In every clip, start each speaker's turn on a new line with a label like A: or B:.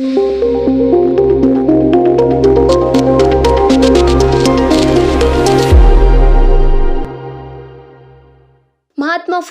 A: महात्मा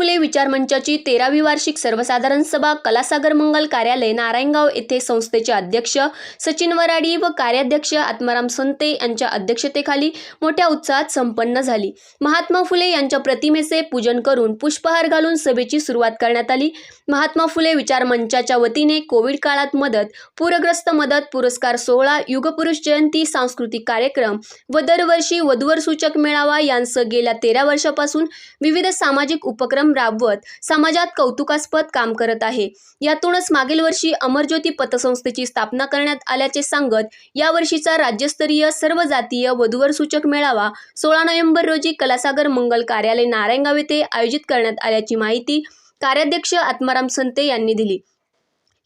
A: फुले विचार मंचाची तेरावी वार्षिक सर्वसाधारण सभा कलासागर मंगल कार्यालय नारायणगाव येथे संस्थेचे अध्यक्ष सचिन वराडी व कार्याध्यक्ष आत्माराम संते यांच्या अध्यक्षतेखाली मोठ्या उत्साहात संपन्न झाली. महात्मा फुले यांच्या प्रतिमेचे पूजन करून पुष्पहार घालून सभेची सुरुवात करण्यात आली. महात्मा फुले विचार मंचाच्या वतीने कोविड काळात मदत पूरग्रस्त मदत पुरस्कार सोहळा युगपुरुष जयंती सांस्कृतिक कार्यक्रम व दरवर्षी वधूवर सूचक मेळावा यांसह गेल्या तेरा वर्षापासून विविध सामाजिक उपक्रम राबवत समाजात कौतुकास्पद काम करत आहे. यातूनच मागील वर्षी अमरज्योती पतसंस्थेची स्थापना करण्यात आल्याचे सांगत यावर्षीचा राज्यस्तरीय सर्व जातीय वधूवर सूचक मेळावा सोळा नोव्हेंबर रोजी कलासागर मंगल कार्यालय नारायणगाव येथे आयोजित करण्यात आल्याची माहिती कार्याध्यक्ष आत्माराम संते यांनी दिली.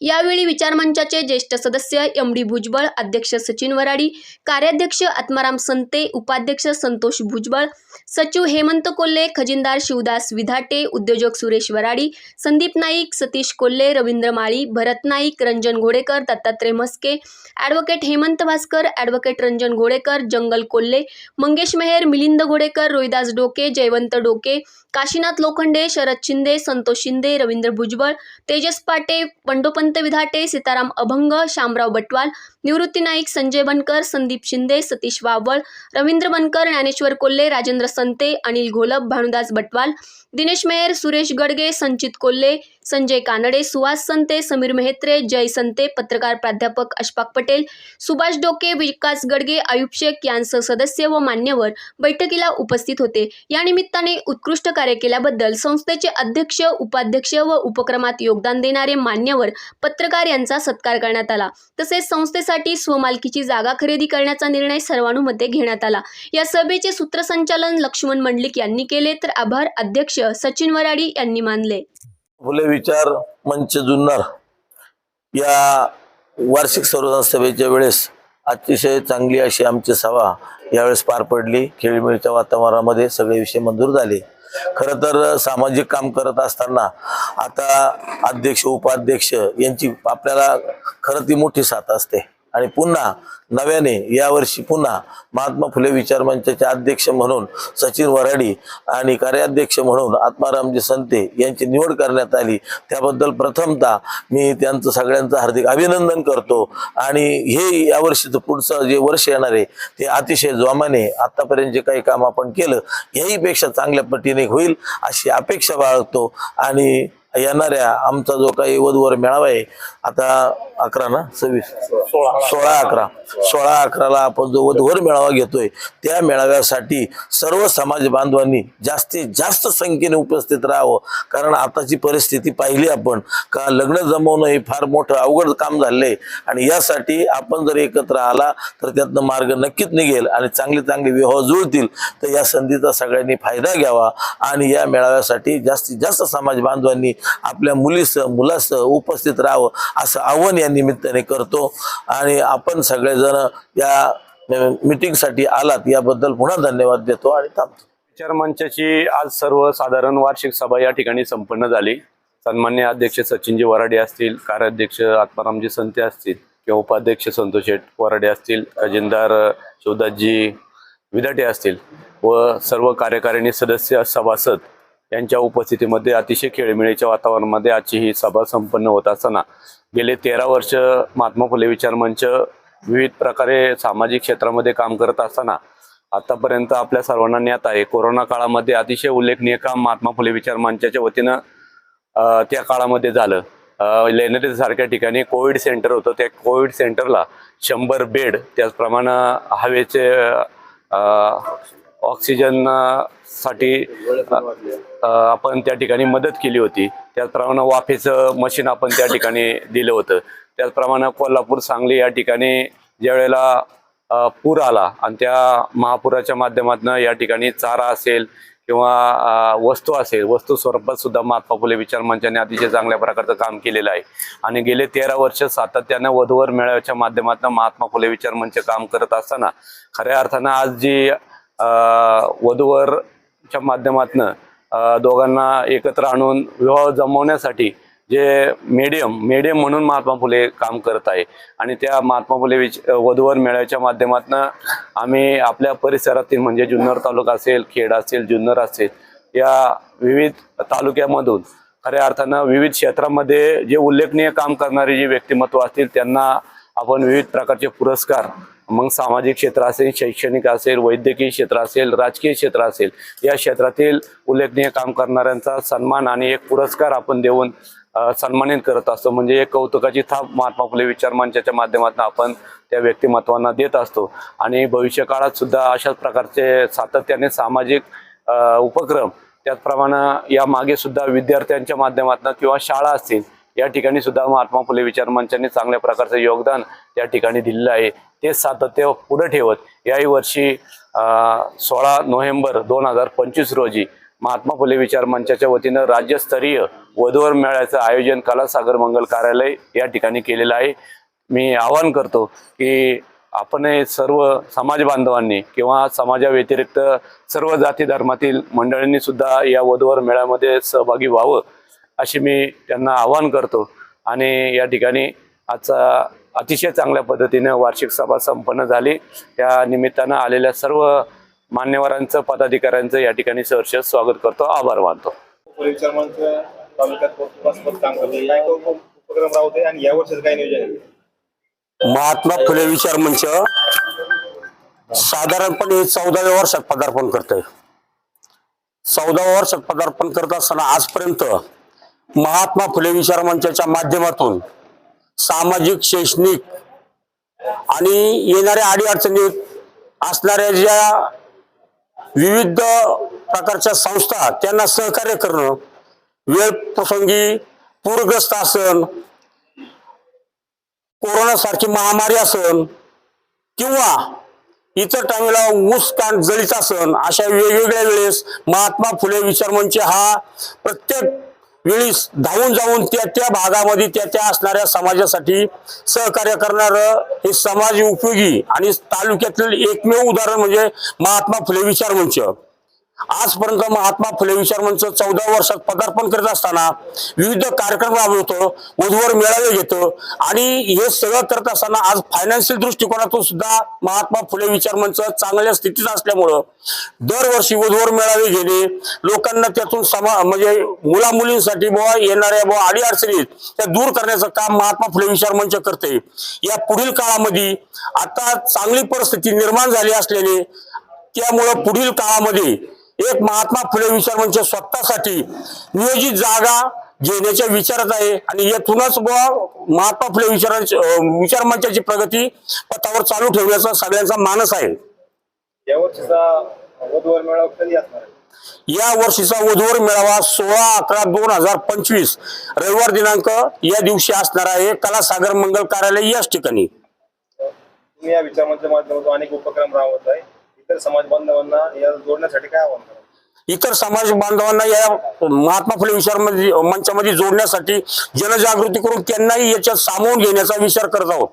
A: यावेळी विचारमंचाचे ज्येष्ठ सदस्य एम डी भुजबळ अध्यक्ष सचिन वराडी कार्याध्यक्ष आत्माराम संते उपाध्यक्ष संतोष भुजबळ सचिव हेमंत कोल्हे खजिनदार शिवदास विधाटे उद्योजक सुरेश वराडी संदीप नाईक सतीश कोल्हे रवींद्र माळी भरत नाईक रंजन घोडेकर दत्तात्रय म्हस्के ॲडव्होकेट हेमंत भास्कर ॲडव्होकेट रंजन घोडेकर जंगल कोल्हे मंगेश मेहेर मिलिंद घोडेकर रोहिदास डोके जयवंत डोके काशीनाथ लोखंडे शरद शिंदे संतोष शिंदे रवींद्र भुजबळ तेजस पाटे पंडोपंत विधाटे सीताराम अभंग शामराव बटवाल निवृत्ती नाईक संजय बनकर संदीप शिंदे सतीश वावळ रवींद्र बनकर ज्ञानेश्वर कोल्हे राजेंद्र संते अनिल घोलप भानुदास बटवाल दिनेश मेहर सुरेश गडगे संचित कोल्हे संजय कानडे सुहास संते समीर मेहत्रे जय संते पत्रकार प्राध्यापक अशफाक पटेल सुभाष डोके विकास गडगे आयुब शेख यांसह सदस्य व मान्यवर बैठकीला उपस्थित होते. या निमित्ताने उत्कृष्ट कार्य केल्याबद्दल संस्थेचे अध्यक्ष उपाध्यक्ष व उपक्रमात योगदान देणारे मान्यवर पत्रकार यांचा सत्कार करण्यात आला. तसेच संस्थेसाठी स्वमालकीची जागा खरेदी करण्याचा निर्णय सर्वानुमते घेण्यात आला. या सभेचे सूत्रसंचालन लक्ष्मण मंडलिक यांनी केले तर आभार अध्यक्ष सचिन वराडी यांनी मानले.
B: फुले विचार मंच जुन्नर या वार्षिक सर्वजन सभेच्या वेळेस अतिशय चांगली अशी आमची सभा यावेळेस पार पडली. खेळीमेळीच्या वातावरणामध्ये सगळे विषय मंजूर झाले. खरं तर सामाजिक काम करत असताना आता अध्यक्ष उपाध्यक्ष यांची आपल्याला खरं ती मोठी साथ असते. आणि पुन्हा नव्याने यावर्षी पुन्हा महात्मा फुले विचार मंचाचे अध्यक्ष म्हणून सचिन वराडी आणि कार्याध्यक्ष म्हणून आत्मारामजी संते यांची निवड करण्यात आली. त्याबद्दल प्रथमतः मी त्यांचं सगळ्यांचं हार्दिक अभिनंदन करतो. आणि हे यावर्षीचं पुढचं जे वर्ष येणार आहे ते अतिशय जोमाने आत्तापर्यंत जे काही काम आपण केलं याहीपेक्षा चांगल्या पटीने होईल अशी अपेक्षा बाळगतो. आणि येणाऱ्या आमचा जो काही वधूवर मेळावा आहे आता अकरा ना? सव्वीस? सोळा. सोळा अकरा. सोळा अकराला आपण जो वधूवर मेळावा घेतोय त्या मेळाव्यासाठी सर्व समाज बांधवांनी जास्तीत जास्त संख्येने उपस्थित राहावं. कारण आताची परिस्थिती पाहिली आपण का लग्न जमवणं हे फार मोठं अवघड काम झालंय आणि यासाठी आपण जर एकत्र आला तर त्यातनं मार्ग नक्कीच निघेल आणि चांगले चांगले विवाह जुळतील. तर या संधीचा सगळ्यांनी फायदा घ्यावा आणि या मेळाव्यासाठी जास्तीत जास्त समाज बांधवांनी आपल्या मुलीसह मुलासह उपस्थित राहावं असं आव्हान या निमित्ताने करतो. आणि आपण सगळेजण या मीटिंगसाठी आलात याबद्दल पुन्हा धन्यवाद देतो आणि थांबतो.
C: विचार मंचाची आज सर्वसाधारण वार्षिक सभा या ठिकाणी संपन्न झाली. सन्मान्य अध्यक्ष सचिनजी वराडे असतील कार्याध्यक्ष आत्मारामजी संते असतील किंवा उपाध्यक्ष संतोष शेठ वराडे असतील खजिनदार शिवदासजी विदाटे असतील व सर्व कार्यकारिणी सदस्य सभासद यांच्या उपस्थितीमध्ये अतिशय खेळमेळीच्या वातावरणामध्ये आजची ही सभा संपन्न होत असताना गेले तेरा वर्ष महात्मा फुले विचार मंच विविध प्रकारे सामाजिक क्षेत्रामध्ये काम करत असताना आतापर्यंत आपल्या सर्वांना ज्ञात आहे. कोरोना काळामध्ये अतिशय उल्लेखनीय काम महात्मा फुले विचार मंचाच्या वतीनं त्या काळामध्ये झालं. लेनरी सारख्या ठिकाणी कोविड सेंटर होतं. त्या कोविड सेंटरला शंभर बेड त्याचप्रमाणे हवेचे ऑक्सिजनसाठी आपण त्या ठिकाणी मदत केली होती. त्याचप्रमाणे वाफेचं मशीन आपण त्या ठिकाणी दिलं होतं. त्याचप्रमाणे कोल्हापूर सांगली या ठिकाणी ज्यावेळेला पूर आला आणि त्या महापुराच्या माध्यमातून या ठिकाणी चारा असेल किंवा वस्तू असेल वस्तू स्वरूपात सुद्धा महात्मा फुले विचार मंचाने अतिशय चांगल्या प्रकारचं काम केलेलं आहे. आणि गेले तेरा वर्ष सातत्यानं वधूवर मेळाव्याच्या माध्यमातून महात्मा फुले विचार मंच काम करत असताना खऱ्या अर्थानं आज जी वधूवरच्या माध्यमातनं दोघांना एकत्र आणून विवाह जमवण्यासाठी जे मीडियम मीडियम म्हणून महात्मा फुले काम करत आहे. आणि त्या महात्मा फुले विच वधूवर मेळ्याच्या माध्यमातून आम्ही आपल्या परिसरातील म्हणजे जुन्नर तालुका असेल खेड असेल जुन्नर असेल या विविध तालुक्यामधून खऱ्या अर्थानं विविध क्षेत्रामध्ये जे उल्लेखनीय काम करणारे जे व्यक्तिमत्व असतील त्यांना आपण विविध प्रकारचे पुरस्कार मग सामाजिक क्षेत्र असेल शैक्षणिक असेल वैद्यकीय क्षेत्र असेल राजकीय क्षेत्र असेल या क्षेत्रातील उल्लेखनीय काम करणाऱ्यांचा सन्मान आणि एक पुरस्कार आपण देऊन सन्मानित करत असतो. म्हणजे एक कौतुकाची थाप महात्मा फुले विचार मंचाच्या माध्यमातून आपण त्या व्यक्तिमत्वांना देत असतो. आणि भविष्य काळात सुद्धा अशाच प्रकारचे सातत्याने सामाजिक उपक्रम त्याचप्रमाणे या मागे सुद्धा विद्यार्थ्यांच्या माध्यमातून किंवा शाळा असतील या ठिकाणी सुद्धा महात्मा फुले विचार मंचाने चांगल्या प्रकारचं योगदान त्या ठिकाणी दिलेलं आहे. ते सातत्य पुढे ठेवत. याही वर्षी सोळा नोव्हेंबर दोन हजार पंचवीस रोजी महात्मा फुले विचार मंचाच्या वतीनं राज्यस्तरीय वधूवर मेळ्याचं आयोजन कलासागर मंगल कार्यालय या ठिकाणी केलेलं आहे. मी आवाहन करतो की आपण हे सर्व समाज बांधवांनी किंवा समाजाव्यतिरिक्त सर्व जाती धर्मातील मंडळींनी सुद्धा या वधूवर मेळ्यामध्ये सहभागी व्हावं अशी मी त्यांना आवाहन करतो. आणि या ठिकाणी आजचा अतिशय चांगल्या पद्धतीने वार्षिक सभा संपन्न झाली. त्या निमित्तानं आलेल्या सर्व मान्यवरांचं पदाधिकाऱ्यांचं या ठिकाणी सहर्ष स्वागत करतो. आभार मानतो.
D: महात्मा फुले विचार मंच साधारणपणे चौदाव्या वर्षात पदार्पण करत आहे चौदाव्या वर्षात पदार्पण करत असताना आजपर्यंत महात्मा फुले विचार मंचाच्या माध्यमातून सामाजिक शैक्षणिक आणि येणाऱ्या अडीअडचणीत असणाऱ्या ज्या विविध प्रकारच्या संस्था त्यांना सहकार्य करणं वेळ प्रसंगी पूरग्रस्त असन कोरोनासारखी महामारी असन किंवा इतर टाईमला ऊस कांड जळीत असन अशा वेगवेगळ्या वेळेस महात्मा फुले विचारमंच हा प्रत्येक वेळीस धावून जाऊन त्या त्या भागामध्ये त्या त्या असणाऱ्या समाजासाठी सहकार्य करणारं हे समाज उपयोगी आणि तालुक्यातील एकमेव उदाहरण म्हणजे महात्मा फुले विचार मंच आजपर्यंत महात्मा फुले विचार मंच चौदा वर्षात पदार्पण करत असताना विविध कार्यक्रम राबवतो वधूवर मेळावे घेतो आणि हे सगळं करत असताना आज फायनान्शियल दृष्टिकोनातून सुद्धा महात्मा फुले विचार मंच चांगल्या स्थितीत असल्यामुळं दरवर्षी वधूवर मेळावे घेणे लोकांना त्यातून समा म्हणजे मुला मुलींसाठी बुवा येणाऱ्या बुवा आडी अडचणीत त्या दूर करण्याचं काम महात्मा फुले विचार मंच करते. या पुढील काळामध्ये आता चांगली परिस्थिती निर्माण झाली असल्याने त्यामुळं पुढील काळामध्ये एक महात्मा फुले विचार मंच स्वतःसाठी नियोजित जागा घेण्याच्या विचारात आहे. आणि यातूनच महात्मा फुले विचारांची अं, विचार मंचाची प्रगती पथावर चालू ठेवण्याचा सगळ्यांचा मानस आहे.
E: या वर्षीचा वधूवर मेळावा
D: सोळा अकरा दोन हजार पंचवीस रविवार दिनांक या दिवशी असणार आहे. कलासागर मंगल कार्यालय याच ठिकाणी.
E: या विचारमंच्या माध्यमातून अनेक उपक्रम राबवत आहे. इतर समाज बांधवांना या जोडण्यासाठी काय आव्हान
D: इतर समाज बांधवांना या महात्मा फुले विचार मंचामध्ये जोडण्यासाठी जनजागृती करून त्यांनाही याच्यात सामावून घेण्याचा विचार करत आहोत.